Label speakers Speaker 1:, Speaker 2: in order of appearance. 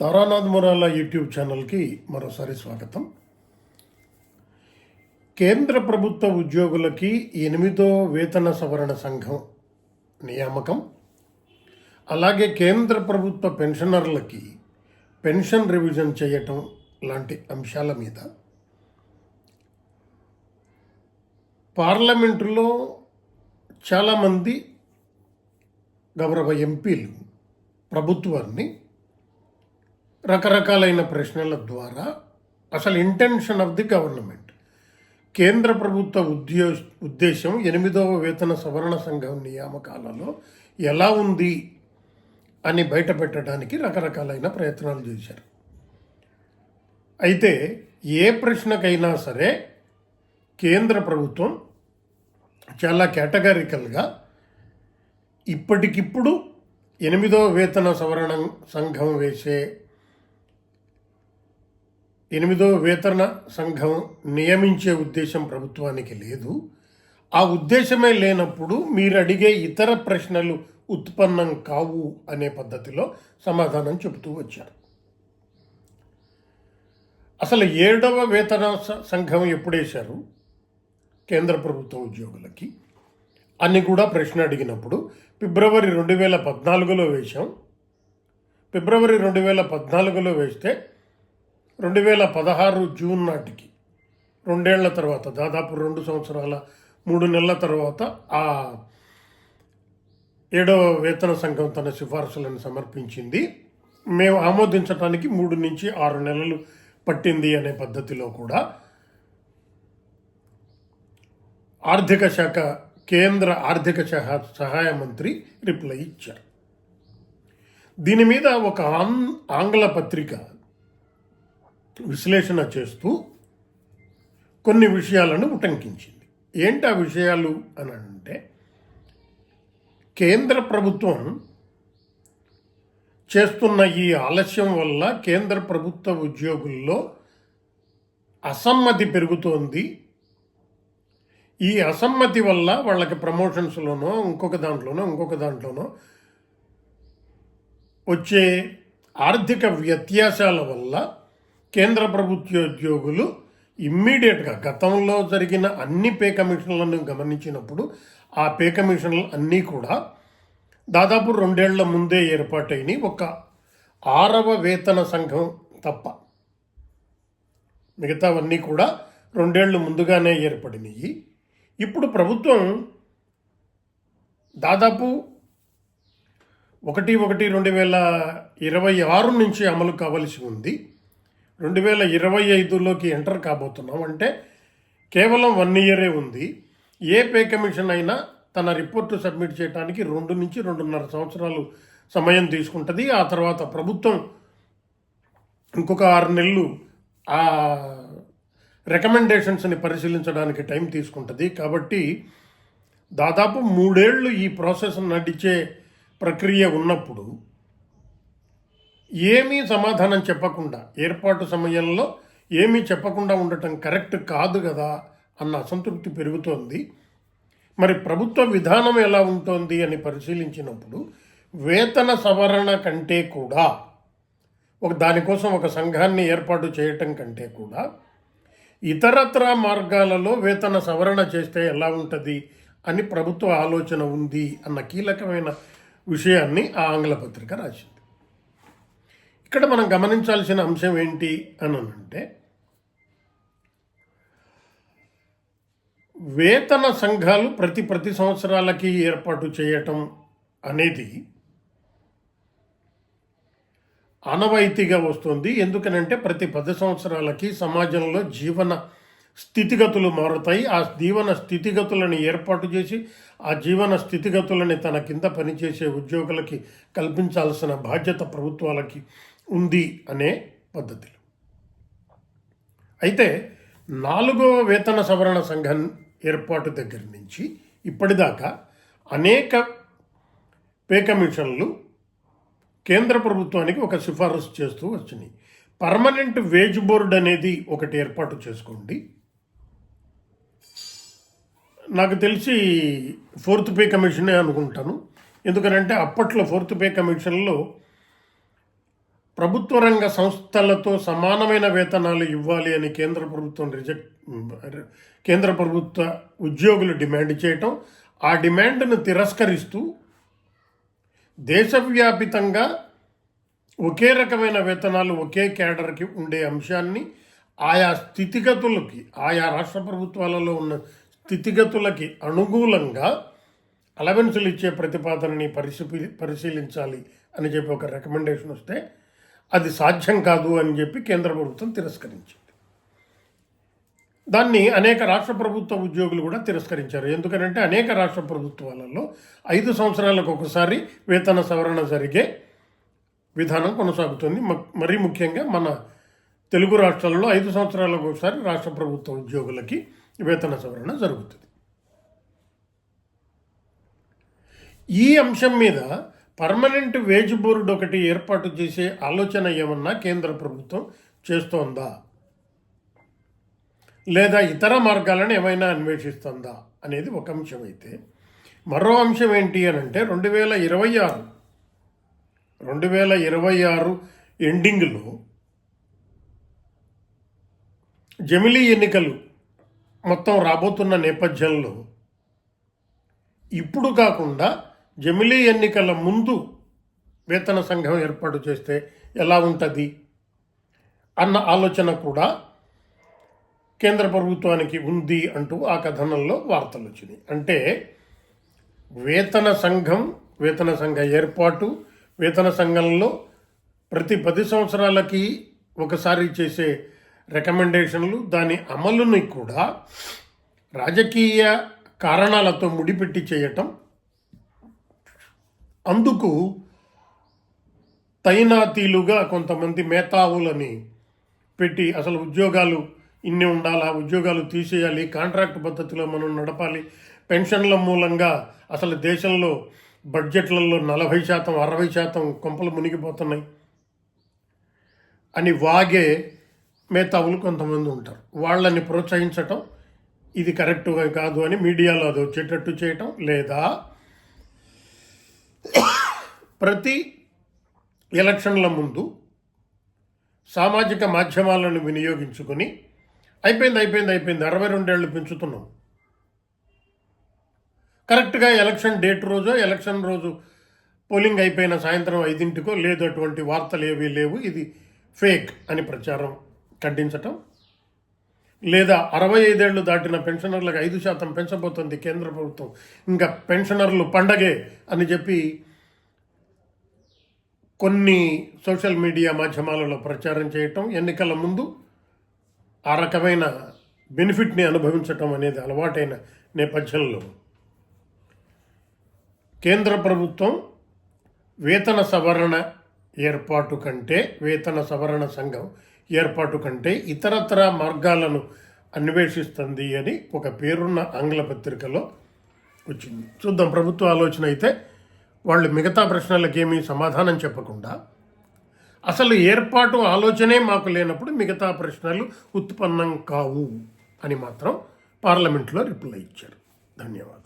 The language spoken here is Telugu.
Speaker 1: తారానాథ్ మురాల యూట్యూబ్ ఛానల్కి మరోసారి స్వాగతం. కేంద్ర ప్రభుత్వ ఉద్యోగులకి ఎనిమిదో వేతన సవరణ సంఘం నియామకం. అలాగే కేంద్ర ప్రభుత్వ పెన్షనర్లకి పెన్షన్ రివిజన్ చేయటం లాంటి అంశాల మీద. పార్లమెంటులో చాలామంది గౌరవ ఎంపీలు ప్రభుత్వాన్ని రకరకాలైన ప్రశ్నల ద్వారా అసలు ఇంటెన్షన్ ఆఫ్ ది గవర్నమెంట్. కేంద్ర ప్రభుత్వ ఉద్యో ఉద్దేశం ఎనిమిదవ వేతన సవరణ సంఘం నియామకాలలో ఎలా ఉంది అని బయటపెట్టడానికి రకరకాలైన ప్రయత్నాలు చేశారు. అయితే ఏ ప్రశ్నకైనా సరే కేంద్ర ప్రభుత్వం చాలా కేటగారికల్గా ఇప్పటికిప్పుడు ఎనిమిదో వేతన సవరణ సంఘం వేసే ఎనిమిదో వేతన సంఘం నియమించే ఉద్దేశం ప్రభుత్వానికి లేదు. ఆ ఉద్దేశమే లేనప్పుడు మీరు అడిగే ఇతర ప్రశ్నలు ఉత్పన్నం కావు అనే పద్ధతిలో సమాధానం చెబుతూ వచ్చారు. అసలు ఏడవ వేతన సంఘం ఎప్పుడేశారు? కేంద్ర ప్రభుత్వ ఉద్యోగులకి. అని కూడా ప్రశ్న అడిగినప్పుడు ఫిబ్రవరి రెండు వేల పద్నాలుగులో వేశాం. ఫిబ్రవరి రెండు వేల పద్నాలుగులో వేస్తే రెండు వేల పదహారు జూన్ నాటికి. రెండేళ్ళ తర్వాత దాదాపు రెండు సంవత్సరాల మూడు నెలల తర్వాత ఆ ఏడవ వేతన సంఘం తన సిఫార్సులను సమర్పించింది. మేము ఆమోదించడానికి మూడు నుంచి ఆరు నెలలు పట్టింది అనే పద్ధతిలో కూడా. ఆర్థిక శాఖ కేంద్ర ఆర్థిక శాఖ సహాయ మంత్రి రిప్లై ఇచ్చారు. దీని మీద ఒక ఆంగ్ల పత్రిక విశ్లేషణ చేస్తూ కొన్ని విషయాలను ఉటంకించింది. ఏంటి ఆ విషయాలు అని అంటే కేంద్ర ప్రభుత్వం చేస్తున్న ఈ ఆలస్యం వల్ల కేంద్ర ప్రభుత్వ ఉద్యోగుల్లో అసమ్మతి పెరుగుతోంది. ఈ అసమ్మతి వల్ల వాళ్ళకి ప్రమోషన్స్లోనో ఇంకొక దాంట్లోనో ఇంకొక దాంట్లోనో వచ్చే ఆర్థిక వ్యత్యాసాల వల్ల కేంద్ర ప్రభుత్వోద్యోగులు ఇమ్మీడియట్గా గతంలో జరిగిన అన్ని పే కమిషన్లను గమనించినప్పుడు ఆ పే కమిషన్లు అన్నీ కూడా దాదాపు రెండేళ్ళ ముందే ఏర్పాటైన ఒక ఆరవ వేతన సంఘం తప్ప మిగతావన్నీ కూడా రెండేళ్ళు ముందుగానే ఏర్పడినాయి. ఇప్పుడు ప్రభుత్వం దాదాపు ఒకటి ఒకటి రెండు వేల ఇరవై ఆరు నుంచి అమలు కావలసి ఉంది. రెండు వేల ఇరవై ఐదులోకి ఎంటర్ కాబోతున్నాం. అంటే కేవలం వన్ ఇయరే ఉంది. ఏ పే కమిషన్ అయినా తన రిపోర్టు సబ్మిట్ చేయడానికి రెండు నుంచి రెండున్నర సంవత్సరాలు సమయం తీసుకుంటుంది. ఆ తర్వాత ప్రభుత్వం ఇంకొక ఆరు నెలలు ఆ రికమెండేషన్స్ని పరిశీలించడానికి టైం తీసుకుంటుంది. కాబట్టి దాదాపు మూడేళ్ళు ఈ ప్రాసెస్ నడిచే ప్రక్రియ ఉన్నప్పుడు ఏమీ సమాధానం చెప్పకుండా ఏర్పాటు సమయంలో ఏమీ చెప్పకుండా ఉండటం కరెక్ట్ కాదు కదా అన్న అసంతృప్తి పెరుగుతోంది. మరి ప్రభుత్వ విధానం ఎలా ఉంటుంది అని పరిశీలించినప్పుడు వేతన సవరణ కంటే కూడా ఒక దానికోసం ఒక సంఘాన్ని ఏర్పాటు చేయటం కంటే కూడా ఇతరత్ర మార్గాలలో వేతన సవరణ చేస్తే ఎలా ఉంటుంది అని ప్రభుత్వ ఆలోచన ఉంది అన్న కీలకమైన విషయాన్ని ఆ ఆంగ్ల పత్రిక రాసింది. ఇక్కడ మనం గమనించాల్సిన అంశం ఏంటి అని అంటే వేతన సంఘాలు ప్రతి ప్రతి సంవత్సరాలకి ఏర్పాటు చేయటం అనేది ఆనవాయితీగా వస్తుంది. ఎందుకనంటే ప్రతి పది సంవత్సరాలకి సమాజంలో జీవన స్థితిగతులు మారుతాయి. ఆ జీవన స్థితిగతులను ఏర్పాటు చేసి ఆ జీవన స్థితిగతులని తన కింద పనిచేసే ఉద్యోగులకి కల్పించాల్సిన బాధ్యత ప్రభుత్వాలకి ఉంది అనే పద్ధతిలో. అయితే నాలుగవ వేతన సవరణ సంఘం ఏర్పాటు దగ్గర నుంచి ఇప్పటిదాకా అనేక పే కమిషన్లు కేంద్ర ప్రభుత్వానికి ఒక సిఫారసు చేస్తూ వచ్చినాయి. పర్మనెంట్ వేజ్ బోర్డ్ అనేది ఒకటి ఏర్పాటు చేసుకోండి. నాకు తెలిసి ఫోర్త్ పే కమిషనే అనుకుంటాను. ఎందుకనంటే అప్పట్లో ఫోర్త్ పే కమిషన్లో ప్రభుత్వ రంగ సంస్థలతో సమానమైన వేతనాలు ఇవ్వాలి అని కేంద్ర ప్రభుత్వం రిజెక్ట్ కేంద్ర ప్రభుత్వ ఉద్యోగులు డిమాండ్ చేయటం ఆ డిమాండ్ను తిరస్కరిస్తూ దేశవ్యాపితంగా ఒకే రకమైన వేతనాలు ఒకే క్యాడర్కి ఉండే అంశాన్ని ఆయా స్థితిగతులకి ఆయా రాష్ట్ర ప్రభుత్వాలలో ఉన్న స్థితిగతులకి అనుకూలంగా అలవెన్సులు ఇచ్చే ప్రతిపాదనని పరిశీ పరిశీలించాలి అని చెప్పి ఒక రికమెండేషన్ వస్తే అది సాధ్యం కాదు అని చెప్పి కేంద్ర ప్రభుత్వం తిరస్కరించింది. దాన్ని అనేక రాష్ట్ర ప్రభుత్వ ఉద్యోగులు కూడా తిరస్కరించారు. ఎందుకంటే అనేక రాష్ట్ర ప్రభుత్వాలలో ఐదు సంవత్సరాలకు ఒకసారి వేతన సవరణ జరిగే విధానం కొనసాగుతుంది. మరీ ముఖ్యంగా మన తెలుగు రాష్ట్రాలలో ఐదు సంవత్సరాలకు ఒకసారి రాష్ట్ర ప్రభుత్వ ఉద్యోగులకి వేతన సవరణ జరుగుతుంది. ఈ అంశం మీద పర్మనెంట్ వేజ్ బోర్డు ఒకటి ఏర్పాటు చేసే ఆలోచన ఏమన్నా కేంద్ర ప్రభుత్వం చేస్తోందా? లేదా ఇతర మార్గాలను ఏమైనా అన్వేషిస్తుందా అనేది ఒక అంశం అయితే. మరో అంశం ఏంటి అని అంటే రెండు వేల ఇరవై ఆరు రెండు వేల ఇరవై ఆరు ఎండింగ్లో జమిలీ ఎన్నికలు మొత్తం రాబోతున్న నేపథ్యంలో ఇప్పుడు కాకుండా జమిలీ ఎన్నికల ముందు వేతన సంఘం ఏర్పాటు చేస్తే ఎలా ఉంటుంది అన్న ఆలోచన కూడా కేంద్ర ప్రభుత్వానికి ఉంది అంటూ ఆ కథనంలో వార్తలు వచ్చినాయి. అంటే వేతన సంఘం వేతన సంఘ ఏర్పాటు వేతన సంఘంలో ప్రతి పది సంవత్సరాలకి ఒకసారి చేసే రికమెండేషన్లు దాని అమలుని కూడా రాజకీయ కారణాలతో ముడిపెట్టి చేయటం అందుకు తైనాతీలుగా కొంతమంది మేధావులని పెట్టి అసలు ఉద్యోగాలు ఇన్ని ఉండాలా ఉద్యోగాలు తీసేయాలి కాంట్రాక్ట్ పద్ధతిలో మనం నడపాలి. పెన్షన్ల మూలంగా అసలు దేశంలో బడ్జెట్లలో నలభై శాతం అరవై శాతం కొంపలు మునిగిపోతున్నాయి. అని వాగే మేధావులు కొంతమంది ఉంటారు. వాళ్ళని ప్రోత్సహించటం ఇది కరెక్ట్గా కాదు అని మీడియాలో అది వచ్చేటట్టు చేయటం లేదా ప్రతి ఎలక్షన్ల ముందు సామాజిక మాధ్యమాలను వినియోగించుకొని అయిపోయింది అయిపోయింది అయిపోయింది అరవై రెండేళ్ళు పెంచుతున్నాం. కరెక్ట్గా ఎలక్షన్ డేట్ రోజు ఎలక్షన్ రోజు పోలింగ్ అయిపోయిన సాయంత్రం ఐదింటికో లేదు అటువంటి వార్తలు ఏవీ లేవు. ఇది ఫేక్ అని ప్రచారం ఖండించటం లేదా అరవై ఐదేళ్ళు దాటిన పెన్షనర్లకు ఐదు శాతం పెంచబోతుంది కేంద్ర ప్రభుత్వం. ఇంకా పెన్షనర్లు పండగే అని చెప్పి కొన్ని సోషల్ మీడియా మాధ్యమాలలో ప్రచారం చేయటం ఎన్నికల ముందు ఆ రకమైన బెనిఫిట్ని అనుభవించటం అనేది అలవాటైన నేపథ్యంలో కేంద్ర ప్రభుత్వం వేతన సవరణ ఏర్పాటు కంటే వేతన సవరణ సంఘం ఏర్పాటు కంటే ఇతరతర మార్గాలను అన్వేషిస్తుంది అని ఒక పేరున్న ఆంగ్ల పత్రికలో వచ్చింది. చూద్దాం ప్రభుత్వ ఆలోచన అయితే వాళ్ళు మిగతా ప్రశ్నలకేమీ సమాధానం చెప్పకుండా అసలు ఏర్పాటు ఆలోచనే మాకు లేనప్పుడు మిగతా ప్రశ్నలు ఉత్పన్నం కావు అని మాత్రం పార్లమెంట్లో రిప్లై ఇచ్చారు. ధన్యవాదాలు.